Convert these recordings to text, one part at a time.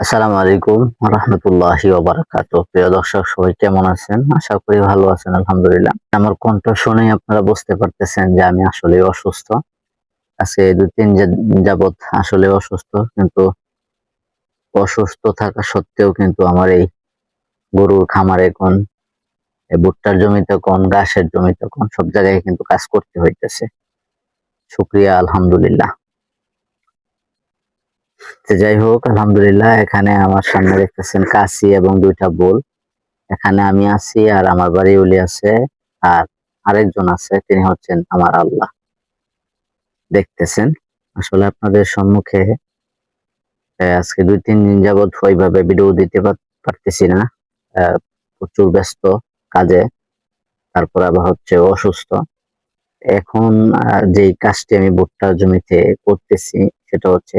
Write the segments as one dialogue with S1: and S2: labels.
S1: আসসালামু আলাইকুম রহমতুল্লাহি ওবারাকাত প্রিয় দর্শক, সবাই কেমন আছেন? আশা করি ভালো আছেন, আলহামদুলিল্লাহ। আমার কণ্ঠ শুনেই আপনারা বুঝতে পারতেছেন যে আমি আসলে অসুস্থ। আজকে দুই তিন যাবৎ আসলে অসুস্থ, কিন্তু অসুস্থ থাকা সত্ত্বেও কিন্তু আমার এই গরুর খামারে কোন ভুট্টার জমিতে কোন, ঘাসের জমিতে কোন, সব জায়গায় কিন্তু কাজ করতে হইতেছে। শুক্রিয়া, আলহামদুলিল্লাহ। যাই হোক, আলহামদুলিল্লাহ, এখানে আমার সামনে দেখতেছেন কাশি এবং দুইটা বোল। এখানে আমি আছি আর আমার বাড়ি উলি আছে আর আরেকজন আছে, তিনি হচ্ছেন আমার আল্লাহ। দেখতেছেন, আসলে আপনাদের সম্মুখে আজকে দুই, তিন দিন যাবৎ ওইভাবে ভিডিও দিতে পারতেছি না। প্রচুর ব্যস্ত কাজে, তারপর আবার হচ্ছে অসুস্থ। এখন যেই কাজটি আমি ভুট্টার জমিতে করতেছি, সেটা হচ্ছে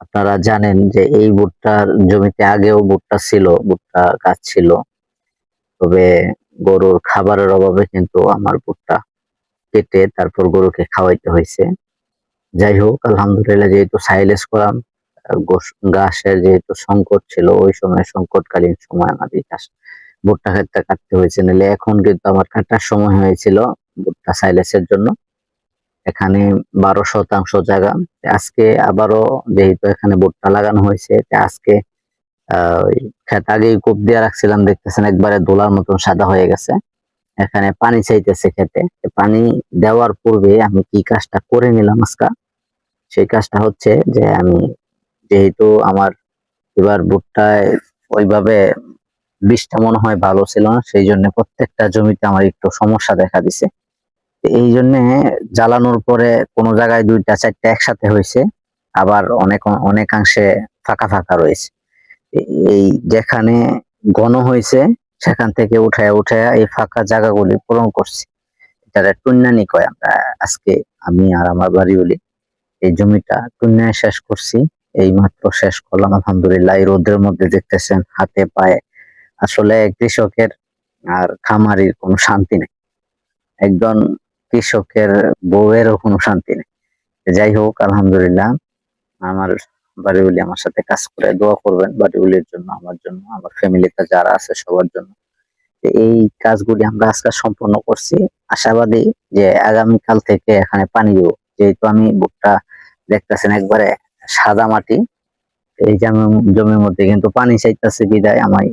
S1: আপনারা জানেন যে এই ভুট্টার জমিতে আগেও ভুট্টা ছিল, ভুট্টা গাছ ছিল। তবে গরুর খাবারের অভাবে কিন্তু আমার ভুট্টা কেটে তারপর গরুকে খাওয়াইতে হয়েছে। যাই হোক, আলহামদুলিল্লাহ যেহেতু সাইলেস করাম ঘাসের যেহেতু সংকট ছিল, ওই সময় সংকটকালীন সময় আমাদের চাষ ভুট্টা ক্ষেতটা কাটতে হয়েছে। নাহলে এখন কিন্তু আমার কাটার সময় হয়েছিল ভুট্টা সাইলেসের জন্য। এখানে বারো শতাংশ জায়গা। আজকে আবারও যেহেতু এখানে ভুট্টা লাগানো হয়েছে আজকে ক্ষেত আগেই কোপ দিয়ে রাখছিলাম, দেখতেছেন একবারে দোলার মতন সাদা হয়ে গেছে। এখানে পানি চাইতেছে খেতে পানি দেওয়ার পূর্বে আমি কি কাজটা করে নিলাম আজকে? সেই কাজটা হচ্ছে যে আমি যেহেতু আমার এবার ভুট্টায় ওইভাবে বীজটা মনে হয় ভালো ছিল না, সেই জন্য প্রত্যেকটা জমিতে আমার একটু সমস্যা দেখা দিছে। এই জন্য জ্বালানোর পরে কোনো জায়গায় দুইটা, চারটা একসাথে হয়েছে। আবার অনেক, অনেকাংশে ফাঁকা ফাঁকা রয়েছে। এই যেখানে ঘন হয়েছে, সেখান থেকে উঠায় উঠায় এই ফাঁকা জায়গাগুলি পূরণ করছি। এটা টুন্নানি কয় আমরা আজকে, আমি আর আমার বাড়ি বলি, এই জমিটা টুন্নায় শেষ করছি। এই মাত্র শেষ করলাম, আলহামদুলিল্লাহ, এই রোদের মধ্যে দেখতেছেন, হাতে পায়ে। আসলে কৃষকের আর খামারির কোনো শান্তি নেই। একজন কৃষকের বউয়েরও কোনো শান্তি নেই। যাই হোক, আলহামদুলিল্লাহ, আমার বাড়িগুলি আমার সাথে কাজ করে দোয়া করবেন বাড়িগুলির জন্য, আমার জন্য, আমার ফ্যামিলিতে যারা আছে সবার জন্য। এই কাজগুলি আমরা আজকে সম্পন্ন করছি। আশাবাদী যে আগামীকাল থেকে এখানে পানি দেবো যেহেতু আমি বুকটা দেখতেছেন একবারে সাদা মাটি, এই জমি- জমির মধ্যে কিন্তু পানি চাইতেছে বিদায়, আমার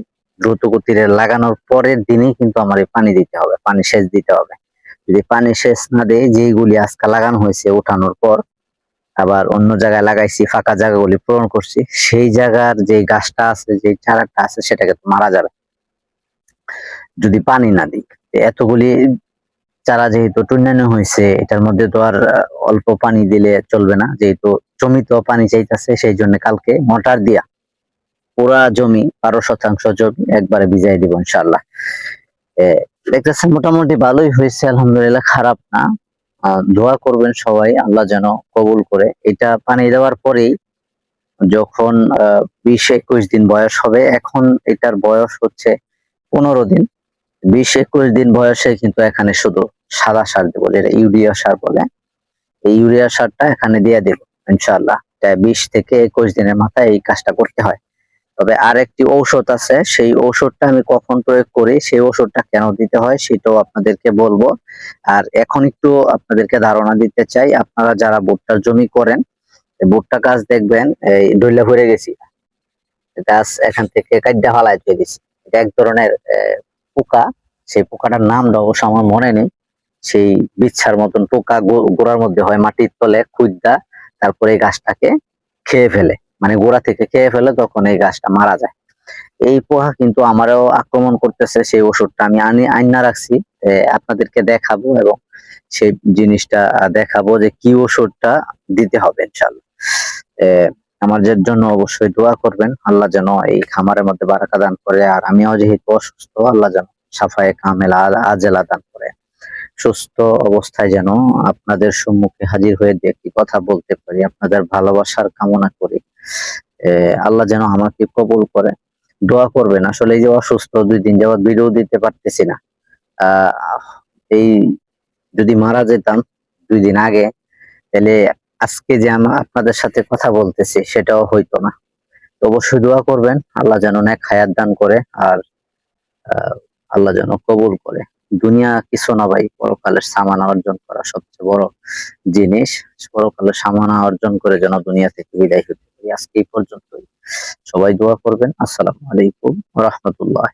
S1: দ্রুত গতিরে লাগানোর পরের দিনেই কিন্তু আমার এই পানি দিতে হবে, পানি সেচ দিতে হবে। যদি পানি সেচ না দেয় যেইগুলি আজকে লাগানো হয়েছে উঠানোর পর, আবার অন্য জায়গায় লাগাইছি, ফাঁকা জায়গাগুলি পূরণ করছি, সেই জায়গার যে গাছটা আছে, যে চারাটা আছে, সেটাকে তো মারা যাবে। যদি পানি না দিই এতগুলি চারা যেহেতু টুন্নানো হয়েছে, এটার মধ্যে তো আর অল্প পানি দিলে চলবে না, যেহেতু জমিতেও পানি চাইতেছে, সেই জন্য কালকে মোটর দিয়া পুরা জমি বারো শতাংশ জমি একবারে ভিজাই দিব ইনশাল্লাহ দেখতেছেন, মোটামুটি ভালোই হয়েছে, আলহামদুলিল্লাহ খারাপ না। দোয়া করবেন সবাই, আল্লাহ যেন কবুল করে। এটা পানি দেওয়ার পরেই যখন বিশ একুশ দিন বয়স হবে, এখন এটার বয়স হচ্ছে পনেরো দিন। বিশ একুশ দিন বয়সে কিন্তু এখানে শুধু সাদা সার দেবো, যেটা ইউরিয়া সার বলে। এই ইউরিয়া সারটা এখানে দিয়ে দেব ইনশাল্লাহ বিশ থেকে একুশ দিনের মাথায় এই কাজটা করতে হয়। তবে আরেকটি ঔষধ আছে, সেই ঔষধটা আমি কখন প্রয়োগ করি, সেই ঔষধটা কেন দিতে হয় সেটাও আপনাদেরকে বলব। আর এখন একটু আপনাদেরকে ধারণা দিতে চাই, আপনারা যারা ভুট্টার জমি করেন ভুট্টা গাছ দেখবেন, এই ডইলা ভরে গেছি। গাছ এখান থেকে কাদ্যা ফালাই দিয়ে দিছি। এটা এক ধরনের পোকা, সেই পোকাটার নামটা অবশ্য আমার মনে নেই। সেই বিচ্ছার মতন পোকা গোড়ার মধ্যে হয় মাটির তলে খুদ্দা তারপরে গাছটাকে খেয়ে ফেলে। মানে গোড়া থেকে খেয়ে ফেলে তখন এই গাছটা মারা যায়। এই পোহা কিন্তু আমারও আক্রমণ করতেছে, সেই ওষুধটা আমি আনি, আইনা রাখছি আপনাদেরকে দেখাবো এবং সেই জিনিসটা দেখাবো যে কি ওষুধটা দিতে হবে ইনশাল্লাহ আমাদের জন্য অবশ্যই দোয়া করবেন, আল্লাহ যেন এই খামারের মধ্যে বারাকা দান করে, আর আমিও যেহেতু অসুস্থ, আল্লাহ যেন সাফায়ে কামেলা আজেলা দান করে। সুস্থ অবস্থায় যেন আপনাদের সম্মুখে হাজির হয়ে দিয়ে একটি কথা বলতে পারি, আপনাদের ভালোবাসার কামনা করি। আল্লাহ যেন আমাকে কবুল করে। দোয়া করবেন। আসলে এই যে অসুস্থ, দুই দিন যাওয়ার ভিডিও দিতে পারতেছি না। এই যদি মারা যেতাম দুই দিন আগে, তাহলে আজকে যে আমি, আপনাদের সাথে কথা বলতেছি, সেটাও হইতো না। তো অবশ্যই দোয়া করবেন। আল্লাহ যেন নেক হায়াত দান করে আর আল্লাহ যেন কবুল করে। দুনিয়া কিছু না ভাই, পরকালের সামানা অর্জন করা সবচেয়ে বড় জিনিস। পরকালের সামানা অর্জন করে যেন দুনিয়া থেকে বিদায় হতে আজকে এই পর্যন্তই। সবাই দোয়া করবেন। আসসালামু আলাইকুম রহমতুল্লাহ